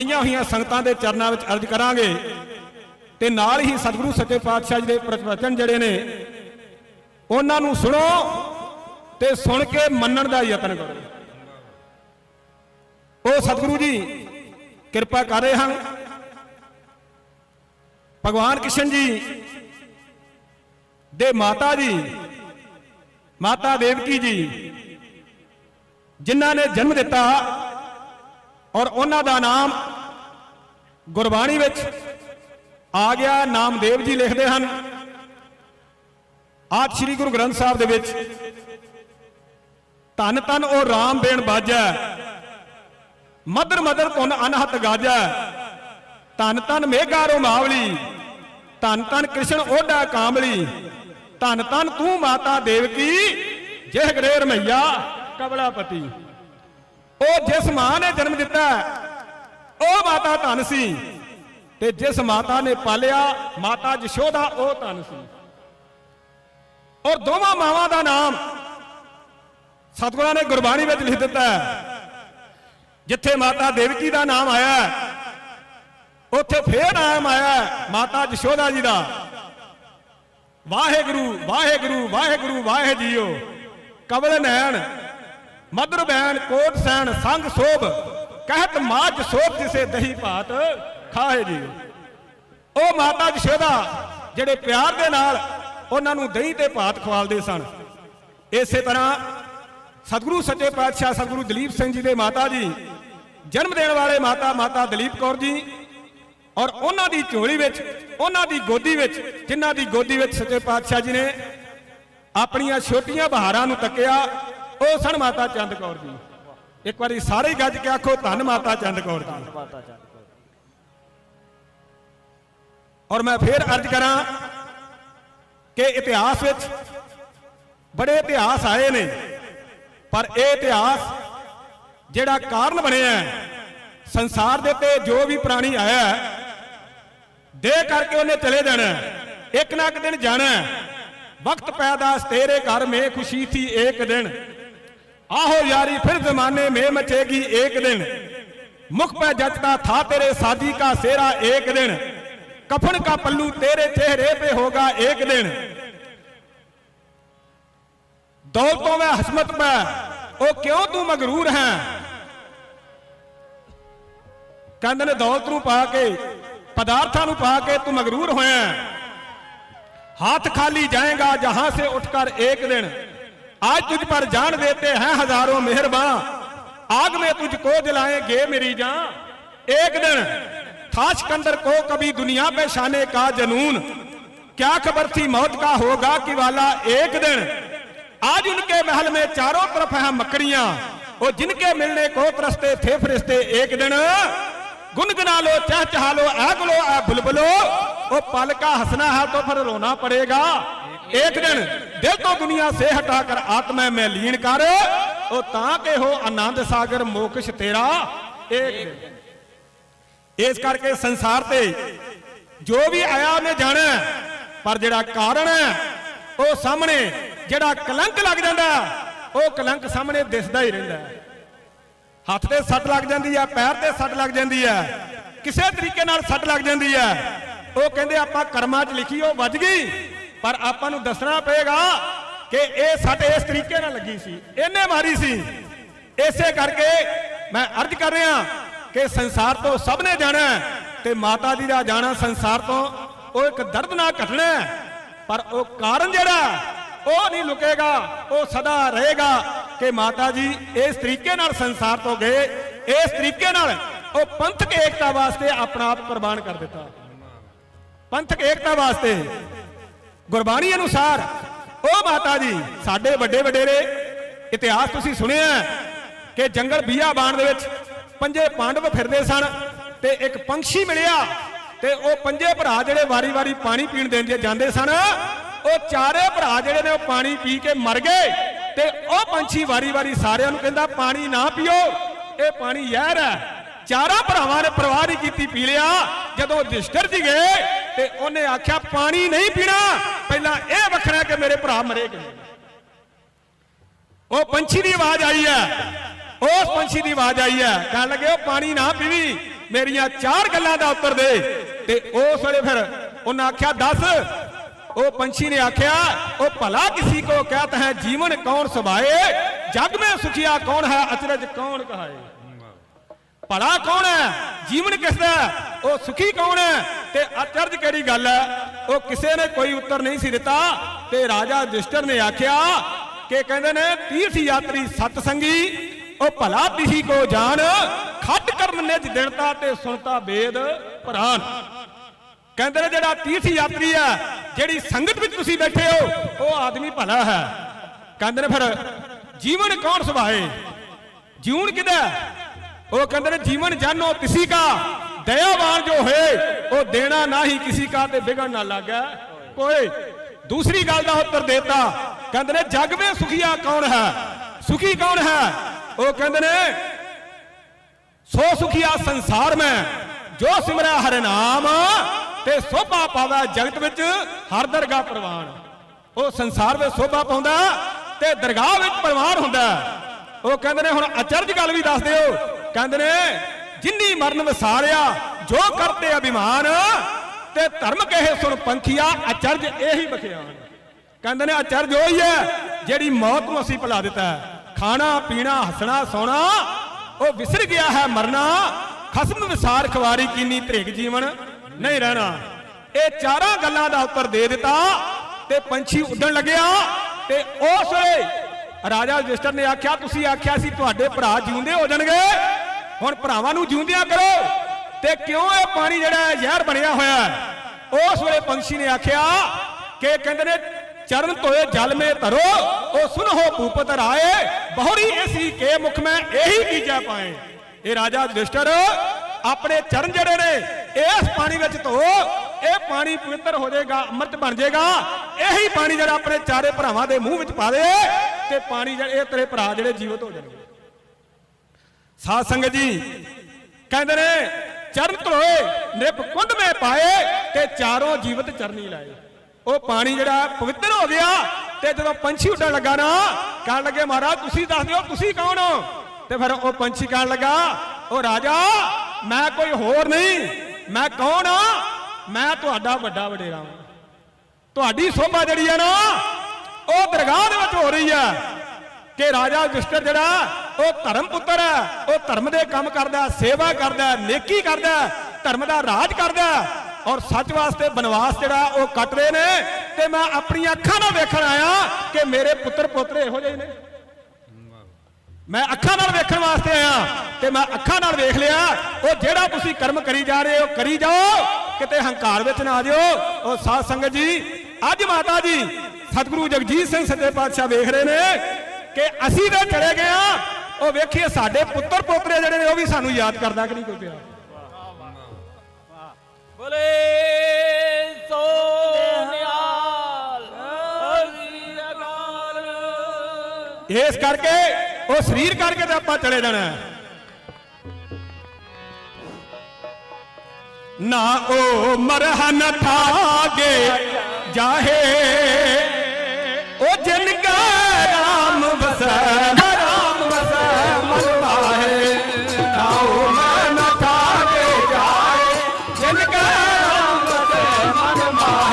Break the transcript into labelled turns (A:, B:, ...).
A: ਆਈਆਂ ਹੋਈਆਂ ਸੰਗਤਾਂ ਦੇ ਚਰਨਾਂ ਵਿੱਚ ਅਰਜ਼ ਕਰਾਂਗੇ ਤੇ ਨਾਲ ਹੀ ਸਤਿਗੁਰੂ ਸੱਚੇ ਪਾਤਸ਼ਾਹ ਜੀ ਦੇ ਪ੍ਰਵਚਨ ਜਿਹੜੇ ਨੇ, ਉਹਨਾਂ ਨੂੰ ਸੁਣੋ ਤੇ ਸੁਣ ਕੇ ਮੰਨਣ ਦਾ ਯਤਨ ਕਰੋ। ਉਹ ਸਤਿਗੁਰੂ ਜੀ, ਕਿਰਪਾ ਕਰ ਰਹੇ ਹਨ। ਭਗਵਾਨ ਕ੍ਰਿਸ਼ਨ ਜੀ ਦੇ ਮਾਤਾ ਜੀ, ਮਾਤਾ ਦੇਵਕੀ ਜੀ, ਜਿਨ੍ਹਾਂ ਨੇ ਜਨਮ ਦਿੱਤਾ ਔਰ ਉਹਨਾਂ ਦਾ ਨਾਮ ਗੁਰਬਾਣੀ ਵਿੱਚ ਆ ਗਿਆ ਨਾਮਦੇਵ ਜੀ ਲਿਖਦੇ ਹਨ। ਆਦ ਸ੍ਰੀ ਗੁਰੂ ਗ੍ਰੰਥ ਸਾਹਿਬ ਦੇ ਵਿੱਚ, ਧੰਨ ਧੰਨ ਉਹ ਰਾਮ ਬੇਣ ਬਾਜੈ, ਮਦਰ ਮਦਰ ਧੁਨ ਅਨਹਤ ਗਾਜੈ, ਧੰਨ ਧੰਨ ਮੇਘਾਰੋ ਮਾਵਲੀ ਧੰਨ ਧੰਨ ਕ੍ਰਿਸ਼ਨ ਓਡਾ ਕਾਮਲੀ, ਧੰਨ ਧੰਨ ਤੂੰ ਮਾਤਾ ਦੇਵਕੀ, ਜਿਹ ਗਰੇ ਰਮਈਆ ਕਬਲਾਪਤੀ। ਉਹ ਜਿਸ ਮਾਂ ਨੇ ਜਨਮ ਦਿੱਤਾ ਉਹ ਮਾਤਾ ਧਨ ਸੀ। ਤੇ ਜਿਸ ਮਾਤਾ ਨੇ ਪਾਲਿਆ, ਮਾਤਾ ਜਸ਼ੋਦਾ, ਉਹ ਧਨ ਸੀ। ਔਰ ਦੋਵਾਂ ਮਾਵਾਂ ਦਾ ਨਾਮ ਸਤਿਗੁਰਾਂ ਨੇ ਗੁਰਬਾਣੀ ਵਿੱਚ ਲਿਖ ਦਿੱਤਾ ਜਿੱਥੇ ਮਾਤਾ ਦੇਵਕੀ ਦਾ ਨਾਮ ਆਇਆ ਉੱਥੇ ਫੇਰ ਨਾਮ ਆਇਆ ਮਾਤਾ ਜਸ਼ੋਦਾ ਜੀ ਦਾ। ਵਾਹਿਗੁਰੂ ਵਾਹਿਗੁਰੂ ਵਾਹਿਗੁਰੂ ਵਾਹਿ ਜੀਓ। ਕਬਲ ਨੈਣ ਮਦਰ ਬੈਣ, ਕੋਟ ਸੈਣ, ਸੰਗ ਸੋਭ, ਕਹਿਤ ਮਾਜ ਸੋਭ ਜਿਸੇ ਦਹੀ ਭਾਤ ਖਾਏ ਜੀ। ਉਹ ਮਾਤਾ ਜਸ਼ੋਦਾ ਜਿਹੜੇ ਪਿਆਰ ਦੇ ਨਾਲ ਉਹਨਾਂ ਨੂੰ ਦਹੀਂ ਤੇ ਭਾਤ ਖਵਾਲਦੇ ਸਨ। ਇਸੇ ਤਰ੍ਹਾਂ ਸਤਿਗੁਰੂ ਸੱਚੇ ਪਾਤਸ਼ਾਹ ਸਤਿਗੁਰੂ ਦਲੀਪ ਸਿੰਘ ਜੀ ਦੇ ਮਾਤਾ ਜੀ, ਜਨਮ ਦੇਣ ਵਾਲੇ ਮਾਤਾ ਮਾਤਾ ਦਲੀਪ ਕੌਰ ਜੀ ਔਰ ਉਹਨਾਂ ਦੀ ਝੋਲੀ ਵਿੱਚ, ਉਹਨਾਂ ਦੀ ਗੋਦੀ ਵਿੱਚ, ਜਿਨ੍ਹਾਂ ਦੀ ਗੋਦੀ ਵਿੱਚ ਸੱਚੇ ਪਾਤਸ਼ਾਹ ਜੀ ਨੇ ਆਪਣੀਆਂ ਛੋਟੀਆਂ ਬਹਾਰਾਂ ਨੂੰ ਤੱਕਿਆ ਉਹ ਸਨ ਮਾਤਾ ਚੰਦ ਕੌਰ ਜੀ ਇੱਕ ਵਾਰੀ ਸਾਰੇ ਗੱਜ ਕੇ ਆਖੋ ਧੰਨ ਮਾਤਾ ਚੰਦ ਕੌਰ ਜੀ ਔਰ ਮੈਂ ਫੇਰ ਅਰਜ਼ ਕਰਾਂ ਕਿ ਇਤਿਹਾਸ ਵਿੱਚ ਬੜੇ ਇਤਿਹਾਸ ਆਏ ਨੇ ਪਰ ਇਹ ਇਤਿਹਾਸ ਜਿਹੜਾ ਕਾਰਨ ਬਣਿਆ ਹੈ, ਸੰਸਾਰ ਦੇ ਉੱਤੇ ਜੋ ਵੀ ਪ੍ਰਾਣੀ ਆਇਆ ਹੈ, ਦੇ ਕਰਕੇ ਉਹਨੇ ਚਲੇ ਜਾਣਾ। ਇੱਕ ਨਾ ਇੱਕ ਦਿਨ ਜਾਣਾ। ਵਕਤ ਪੈਦਾ ਤੇਰੇ ਘਰ ਮੇ ਖੁਸ਼ੀ ਥੀ ਇੱਕ ਦਿਨ ਆਹੋ ਯਾਰੀ ਫਿਰ ਜ਼ਮਾਨੇ में मचेगी एक दिन मुख पे जचता था तेरे शादी का सेरा एक दिन कफन का पल्लू तेरे चेहरे पे होगा एक दिन दौलतों में हसमत पे ओ क्यों तू मगरूर है ਕਹਿੰਦੇ ਨੇ ਦੌਲਤ ਨੂੰ ਪਾ ਕੇ ਪਦਾਰਥਾਂ ਨੂੰ ਪਾ ਕੇ ਤੂੰ ਮਗਰੂਰ ਹੋਇਆ ਹੈ। हाथ खाली जाएगा जहां से उठकर एक दिन आज तुझ पर जान देते हैं हज़ारों मेहरबान। आग में तुझको जलाएँगे मेरी जान। एक दिन था सिकंदर को कभी दुनिया पे शाने का जनून। क्या खबर थी मौत का होगा कि वाला एक दिन आज उनके महल में चारों तरफ़ है मकड़ियाँ, और जिनके मिलने को तरसते थे फरिश्ते, एक दिन गुनगुना लो चहचहा लो आग लो आ बुलबुलो ओ पल का हंसना है तो फिर रोना पड़ेगा। एक दिन दिल तो दुनिया से हटाकर आत्मा में लीन कर ओ ताके हो आनंद सागर मोक्ष तेरा एक दिन ਇਸ ਕਰਕੇ ਸੰਸਾਰ ਤੇ ਜੋ ਵੀ ਆਇਆ ਉਹਨੇ ਜਾਣਾ ਹੈ। ਪਰ ਜਿਹੜਾ ਕਾਰਨ ਹੈ ਉਹ ਸਾਹਮਣੇ ਜਿਹੜਾ ਕਲੰਕ ਲੱਗ ਜਾਂਦਾ ਉਹ ਕਲੰਕ ਸਾਹਮਣੇ ਦਿਸਦਾ ਹੀ ਰਹਿੰਦਾ ਹੈ ਹੱਥ ਤੇ ਸੱਟ ਲੱਗ ਜਾਂਦੀ ਹੈ ਪੈਰ ਤੇ ਸੱਟ ਲੱਗ ਜਾਂਦੀ ਹੈ ਕਿਸੇ ਤਰੀਕੇ ਨਾਲ ਸੱਟ ਲੱਗ ਜਾਂਦੀ ਹੈ ਉਹ ਕਹਿੰਦੇ ਆਪਾਂ ਕਰਮਾਂ 'ਚ ਲਿਖੀ ਉਹ ਵੱਜ ਗਈ ਪਰ ਆਪਾਂ ਨੂੰ ਦੱਸਣਾ ਪਏਗਾ ਕਿ ਇਹ ਸੱਟ ਇਸ ਤਰੀਕੇ ਨਾਲ ਲੱਗੀ ਸੀ। ਇਹਨੇ ਮਾਰੀ ਸੀ। ਇਸੇ ਕਰਕੇ ਮੈਂ ਅਰਜ਼ ਕਰ ਰਿਹਾ ਕਿ ਸੰਸਾਰ ਤੋਂ ਸਭ ਨੇ ਜਾਣਾ ਤੇ ਮਾਤਾ ਜੀ ਦਾ ਜਾਣਾ ਸੰਸਾਰ ਤੋਂ। ਉਹ ਇੱਕ ਦਰਦਨਾਕ ਘਟਨਾ ਹੈ। ਪਰ ਉਹ ਕਾਰਨ ਜਿਹੜਾ ਉਹ ਨਹੀਂ ਲੁਕੇਗਾ। ਉਹ ਸਦਾ ਰਹੇਗਾ ਕਿ ਮਾਤਾ ਜੀ ਇਸ ਤਰੀਕੇ ਨਾਲ ਸੰਸਾਰ ਤੋਂ ਗਏ। ਇਸ ਤਰੀਕੇ ਨਾਲ ਉਹ ਪੰਥਕ ਏਕਤਾ ਵਾਸਤੇ ਆਪਣਾ ਆਪ ਕੁਰਬਾਨ ਕਰ ਦਿੱਤਾ। ਪੰਥਕ ਏਕਤਾ ਵਾਸਤੇ ਗੁਰਬਾਣੀ ਅਨੁਸਾਰ ਉਹ ਮਾਤਾ ਜੀ, ਸਾਡੇ ਵੱਡੇ ਵਡੇਰੇ, ਇਤਿਹਾਸ ਤੁਸੀਂ ਸੁਣਿਆ ਕਿ ਜੰਗਲ ਬੀਆਬਾਨ ਦੇ ਵਿੱਚ ਪੰਜੇ ਪਾਂਡਵ ਫਿਰਦੇ ਸਨ ਤੇ ਇੱਕ ਪੰਛੀ ਮਿਲਿਆ ਤੇ ਉਹ ਪੰਜੇ ਭਰਾ ਜਿਹੜੇ ਵਾਰੀ-ਵਾਰੀ ਪਾਣੀ ਪੀਣ ਦੇਣ ਜਾਂਦੇ ਸਨ, ਉਹ ਚਾਰੇ ਭਰਾ ਜਿਹੜੇ ਨੇ ਉਹ ਪਾਣੀ ਪੀ ਕੇ ਮਰ ਗਏ ਤੇ ਉਹ ਪੰਛੀ ਵਾਰੀ-ਵਾਰੀ ਸਾਰਿਆਂ ਨੂੰ ਕਹਿੰਦਾ, ਪਾਣੀ ਨਾ ਪੀਓ, ਇਹ ਪਾਣੀ ਜ਼ਹਿਰ ਹੈ। ਚਾਰਾਂ ਭਰਾਵਾਂ ਨੇ ਪਰਵਾਹ ਨਹੀਂ ਕੀਤੀ, ਪੀ ਲਿਆ। ਜਦੋਂ ਯੁਧਿਸ਼ਠਿਰ ਜੀ ਗਏ ਤੇ ਉਹਨੇ ਆਖਿਆ, ਪਾਣੀ ਨਹੀਂ ਪੀਣਾ। ਪਹਿਲਾਂ ਇਹ ਵੱਖਰਾ ਕਿ ਮੇਰੇ ਭਰਾ ਮਰੇ ਕਿ ਉਹ ਪੰਛੀ ਦੀ ਆਵਾਜ਼ ਆਈ ਹੈ। ਉਸ ਪੰਛੀ ਦੀ ਆਵਾਜ਼ ਆਈ ਹੈ। ਕਹਿਣ ਲੱਗੇ, ਉਹ ਪਾਣੀ ਨਾ ਪੀਵੀ। ਮੇਰੀਆਂ ਚਾਰ ਗੱਲਾਂ ਦਾ ਉੱਤਰ ਦੇ। ਤੇ ਉਸ ਵੇਲੇ ਫਿਰ ਉਹਨਾਂ ਆਖਿਆ, ਦੱਸ। ਉਹ ਪੰਛੀ ਨੇ ਆਖਿਆ, ਉਹ ਭਲਾ ਕਿਸੀ ਕੋ ਕਹਤ ਹੈ, ਜੀਵਨ ਕੌਣ ਸੁਭਾਏ ਜਗ ਮੈਂ ਸੁਖੀਆ ਕੌਣ ਹੈ, ਅਚਰਜ ਕੌਣ ਕਹਾਏ? ਭਲਾ ਕੌਣ ਹੈ? ਜੀਵਨ ਕਿਸ ਦਾ ਉਹ ਸੁਖੀ ਕੌਣ ਹੈ? ਤੇ ਅਚਰਜ ਕਿਹੜੀ ਗੱਲ ਹੈ? ਉਹ ਕਿਸੇ ਨੇ ਕੋਈ ਉੱਤਰ ਨਹੀਂ ਸੀ ਦਿੱਤਾ ਤੇ ਰਾਜਾ ਯੁਧਿਸ਼ਟਰ ਨੇ ਆਖਿਆ ਕਿ ਕਹਿੰਦੇ ਨੇ, ਤੀਰਥ ਯਾਤਰੀ ਸਤ ਸੰਗੀ, ਉਹ ਭਲਾ ਤਿਹੀ ਕੋ ਜਾਣ ਖੱਟ ਕਰਮ ਨਿਜ ਦਿਨਤਾ ਤੇ ਸੁਣਤਾ ਵੇਦ ਪੁਰਾਨ। ਕਹਿੰਦੇ ਨੇ, ਜਿਹੜਾ ਤੀਰਥ ਯਾਤਰੀ ਆ ਜਿਹੜੀ ਸੰਗਤ ਵਿੱਚ ਤੁਸੀਂ ਬੈਠੇ ਹੋ, ਉਹ ਆਦਮੀ ਭਲਾ ਹੈ। ਕਹਿੰਦੇ ਨੇ ਫਿਰ, ਜੀਵਨ ਕੌਣ ਸੁਭਾਏ? ਜੀਵਨ ਕਿਹਦਾ ਉਹ ਕਹਿੰਦੇ ਨੇ, ਜੀਵਨ ਜਾਨੋ ਤਿਸੀ ਕਾ, ਦਇਆਵਾਨ ਜੋ ਹੋਏ ਉਹ ਦੇਣਾ ਨਹੀਂ ਕਿਸੀ ਕਾ ਤੇ ਵਿਗੜ ਨਾ ਲੱਗਾ ਕੋਈ ਦੂਸਰੀ ਗੱਲ ਦਾ ਉੱਤਰ ਦੇਤਾ। ਕਹਿੰਦੇ ਨੇ, ਜਗ ਵਿੱਚ ਸੁਖੀਆ ਕੌਣ ਹੈ? ਸੁਖੀ ਕੌਣ ਹੈ? ਉਹ ਕਹਿੰਦੇ ਨੇ, ਸੋ ਸੁਖੀਆ ਸੰਸਾਰ ਮੈਂ, ਜੋ ਸਿਮਰੈ ਹਰਿ ਨਾਮ ਤੇ ਸੋਭਾ ਪਾਵੈ ਜਗਤ ਵਿੱਚ ਹਰ ਦਰਗਾਹ ਪ੍ਰਵਾਨ। ਉਹ ਸੰਸਾਰ ਵਿੱਚ ਸੋਭਾ ਪਾਉਂਦਾ ਤੇ ਦਰਗਾਹ ਵਿੱਚ ਪ੍ਰਵਾਨ ਹੁੰਦਾ। ਉਹ ਕਹਿੰਦੇ ਨੇ, ਹੁਣ ਅਚਰਜ ਗੱਲ ਵੀ ਦੱਸ ਦਿਓ। ਕਹਿੰਦੇ ਨੇ, ਜਿੰਨੀ ਮਰਨ ਵਿਸਾਰਿਆ ਜੋ ਕਰਤੇ ਅਭਿਮਾਨ, ਤੇ ਧਰਮ ਕਹੇ ਸੁਣ ਪੰਖੀਆ, ਅਚਰਜ ਇਹੀ ਬਖਿਆਨ। ਕਹਿੰਦੇ ਨੇ, ਅਚਰਜ ਉਹੀ ਹੈ ਜਿਹੜੀ ਮੌਤ ਨੂੰ ਅਸੀਂ ਭੁਲਾ ਦਿੱਤਾ ਹੈ। ਖਾਣਾ, ਪੀਣਾ, ਹੱਸਣਾ, ਸੋਣਾ, ਉਹ ਵਿਸਰ ਗਿਆ ਹੈ ਮਰਨਾ। ਖਸਮ ਵਿਸਾਰ ਖਵਾਰੀ ਕੀਨੀ ਧ੍ਰਿਗ ਜੀਵਨ, ਨਹੀਂ ਰਹਿਣਾ। ਇਹ ਚਾਰਾਂ ਗੱਲਾਂ ਦਾ ਉੱਤਰ ਦੇ ਦਿੱਤਾ, ਤੇ ਪੰਛੀ ਉੱਡਣ ਲੱਗਿਆ, ਤੇ ਉਸ ਵੇਲੇ ਰਾਜਾ ਯੁਧਿਸ਼ਟਰ ਨੇ ਆਖਿਆ, ਤੁਸੀਂ ਆਖਿਆ ਸੀ, ਤੁਹਾਡੇ ਭਰਾ ਜਿਉਂਦੇ ਹੋ ਜਾਣਗੇ। ਹੁਣ ਭਰਾਵਾਂ ਨੂੰ ਜਿਉਂਦਿਆਂ ਕਰੋ। ਤੇ ਕਿਉਂ ਇਹ ਪਾਣੀ ਜਿਹੜਾ ਜ਼ਹਿਰ ਬਣਿਆ ਹੋਇਆ ਹੈ? ਉਸ ਵੇਲੇ ਪੰਛੀ ਨੇ ਆਖਿਆ ਕਿ ਕਹਿੰਦੇ ਨੇ, ਚਰਨ ਧੋਏ, ਜਲ ਮੇ ਧਰੋ ਉਹ ਸੁਨਹੋ ਭੂਪਤ ਰਾਏ ਬਹੁਰੀ ਐਸੀ ਕੇ ਮੁਖ ਮੈਂ, ਇਹੀ ਕੀਜਾ ਪਾਏ। ਇਹ ਰਾਜਾ ਯੁਧਿਸ਼ਟਰ, ਆਪਣੇ ਚਰਨ ਜਿਹੜੇ ਨੇ, ਇਸ ਪਾਣੀ ਵਿੱਚ ਧੋ, ਇਹ ਪਾਣੀ ਪਵਿੱਤਰ ਹੋ ਜਾਏਗਾ, ਅੰਮ੍ਰਿਤ ਬਣ ਜਾਏਗਾ, ਇਹੀ ਪਾਣੀ ਜਿਹੜਾ ਆਪਣੇ ਚਾਰੇ ਭਰਾਵਾਂ ਦੇ ਮੂੰਹ ਵਿੱਚ ਪਾ ਦੇ, ਤੇ ਪਾਣੀ ਜਿਹੜੇ, ਇਹ ਤੇਰੇ ਭਰਾ ਜਿਹੜੇ ਜੀਵਤ ਹੋ ਜਾਣਗੇ। ਸਾਧ ਸੰਗਤ ਜੀ, ਕਹਿੰਦੇ ਨੇ ਚਰਨ ਧੋਏ ਨਿਪ ਕੁੰਡ ਮੇ ਪਾਏ ਤੇ ਚਾਰੋਂ ਜੀਵਤ ਚਰਨੀ ਲਾਏ। ਉਹ ਪਾਣੀ ਜਿਹੜਾ ਪਵਿੱਤਰ ਹੋ ਗਿਆ ਤੇ ਜਦੋਂ ਪੰਛੀ ਉੱਡਣ ਲੱਗਾ ਨਾ, ਕਹਿਣ ਲੱਗੇ, ਮਹਾਰਾਜ, ਤੁਸੀਂ ਦੱਸ ਦਿਓ, ਤੁਸੀਂ ਕੌਣ ਹੋ? ਤੇ ਫਿਰ ਉਹ ਪੰਛੀ ਕਹਿਣ ਲੱਗਾ, ਉਹ ਰਾਜਾ, ਮੈਂ ਕੋਈ ਹੋਰ ਨਹੀਂ, ਮੈਂ ਕੌਣ ਆ? ਮੈਂ ਤੁਹਾਡਾ ਵੱਡਾ ਵਡੇਰਾ ਹਾਂ ਤੁਹਾਡੀ ਸੋਭਾ ਜਿਹੜੀ ਹੈ ਨਾ, ਉਹ ਦਰਗਾਹ ਦੇ ਵਿੱਚ ਹੋ ਰਹੀ ਹੈ ਕਿ ਰਾਜਾ ਯੁਧਿਸ਼ਟਰ ਜਿਹੜਾ ਉਹ ਧਰਮ ਪੁੱਤਰ ਹੈ, ਉਹ ਧਰਮ ਦੇ ਕੰਮ ਕਰਦਾ ਸੇਵਾ ਕਰਦਾ ਨੇਕੀ ਕਰਦਾ ਧਰਮ ਦਾ ਰਾਜ ਕਰਦਾ ਔਰ ਸੱਚ ਵਾਸਤੇ ਬਨਵਾਸ ਜਿਹੜਾ ਉਹ ਕੱਟ ਰਹੇ ਨੇ ਤੇ ਮੈਂ ਆਪਣੀਆਂ ਅੱਖਾਂ ਨਾਲ ਵੇਖਣ ਆਇਆ ਕਿ ਮੇਰੇ ਪੁੱਤਰ ਪੋਤਰੇ ਇਹੋ ਜਿਹੇ ਨੇ। ਮੈਂ ਅੱਖਾਂ ਨਾਲ ਵੇਖਣ ਵਾਸਤੇ ਆਇਆ ਤੇ ਮੈਂ ਅੱਖਾਂ ਨਾਲ ਵੇਖ ਲਿਆ, ਉਹ ਜਿਹੜਾ ਤੁਸੀਂ ਕਰਮ ਕਰੀ ਜਾ ਰਹੇ ਹੋ, ਕਰੀ ਜਾਓ, ਕਿਤੇ ਹੰਕਾਰ ਵਿੱਚ ਨਾ ਆ ਜਿਓ। ਉਹ ਸਾਧ ਸੰਗਤ ਜੀ, ਅੱਜ ਮਾਤਾ ਜੀ ਸਤਿਗੁਰੂ ਜਗਜੀਤ ਸਿੰਘ ਸੱਚੇ ਪਾਤਸ਼ਾਹ ਵੇਖ ਰਹੇ ਨੇ ਕਿ ਅਸੀਂ ਤਾਂ ਚਲੇ ਗਏ ਆ ਉਹ ਵੇਖੀਏ ਸਾਡੇ ਪੁੱਤਰ ਪੋਤਰੇ ਜਿਹੜੇ ਨੇ ਉਹ ਵੀ ਸਾਨੂੰ ਯਾਦ ਕਰਦਾ ਕਿ ਨਹੀਂ ਕੋਈ ਪਿਆ
B: ਬੋਲੇ ਸੋ ਨਿਹਾਲ ਹਰੀ ਅਕਾਲ
A: ਇਸ ਕਰਕੇ ਉਹ ਸਰੀਰ ਕਰਕੇ ਤੇ ਆਪਾਂ ਚਲੇ ਜਾਣਾ। ਨਾ ਉਹ ਮਰਹਨ ਥਾਗੇ ਜਾਹੇ Panama.